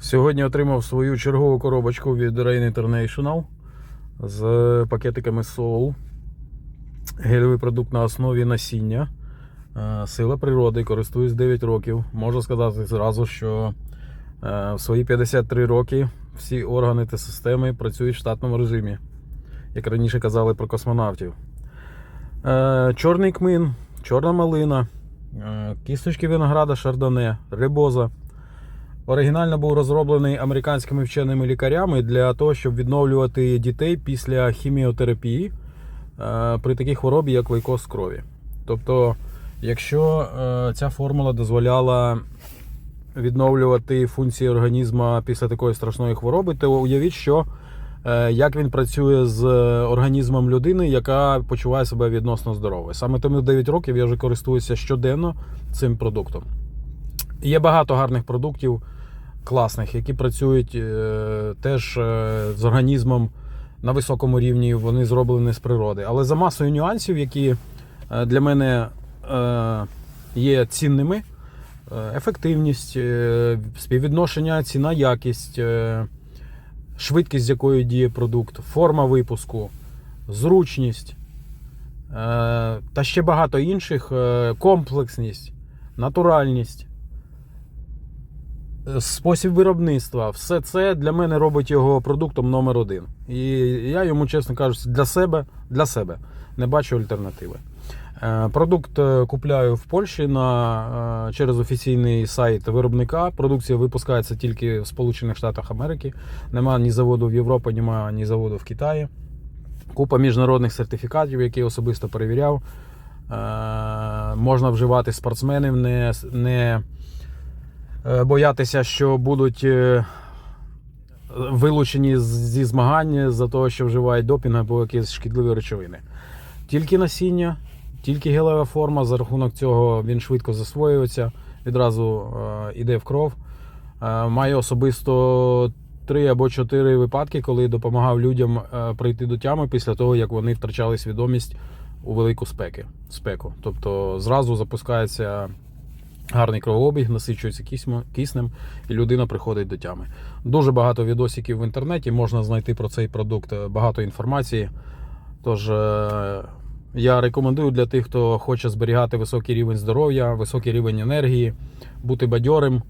Сьогодні отримав свою чергову коробочку від Rain International з пакетиками Soul. Гелевий продукт на основі насіння. Е, Сила природи, користуюсь 9 років. Можу сказати зразу, що е, в свої 53 роки всі органи та системи працюють в штатному режимі, як раніше казали про космонавтів. Е, Чорний кмин, чорна малина, кісточки винограда шардоне, рибоза. Оригінально був розроблений американськими вченими лікарями для того, щоб відновлювати дітей після хіміотерапії е, при такій хворобі, як лейкоз крові. Тобто, якщо е, ця формула дозволяла відновлювати функції організму після такої страшної хвороби, то уявіть, що е, як він працює з організмом людини, яка почуває себе відносно здоровою. Саме тому 9 років я вже користуюся щоденно цим продуктом. Є багато гарних продуктів класних, які працюють е, теж е, з організмом на високому рівні, вони зроблені з природи. Але за масою нюансів, які е, для мене е, є цінними, е, ефективність, е, співвідношення ціна якість, е, швидкість, з якою діє продукт, форма випуску, зручність е, та ще багато інших, е, комплексність, натуральність. Спосіб виробництва, все це для мене робить його продуктом номер один. І я йому, чесно кажучи, для себе, для себе не бачу альтернативи. Е, Продукт е, купляю в Польщі на, е, через офіційний сайт виробника. Продукція випускається тільки в Сполучених Штатах Америки. Нема ні заводу в Європі, немає ні заводу в Китаї. Купа міжнародних сертифікатів, які особисто перевіряв. Можна вживати спортсменів, не, не боятися, що будуть е, вилучені зі змагань за того, що вживають допінг або якісь шкідливі речовини. Тільки насіння, тільки гелева форма. За рахунок цього він швидко засвоюється, відразу е, йде в кров. Е, маю особисто три або чотири випадки, коли допомагав людям е, прийти до тями після того, як вони втрачали свідомість у велику спеки, спеку. Тобто зразу запускається гарний кровообіг, насичується киснем, і людина приходить до тями. Дуже багато відосиків в інтернеті, можна знайти про цей продукт е, багато інформації. Тож е, я рекомендую для тих, хто хоче зберігати високий рівень здоров'я, високий рівень енергії, бути бадьорим,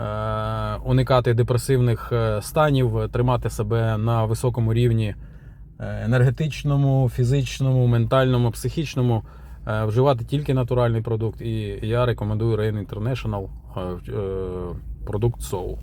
е, уникати депресивних станів, тримати себе на високому рівні енергетичному, фізичному, ментальному, психічному. Е, Вживати тільки натуральний продукт. І я рекомендую Rain International е, е, продукт Soul.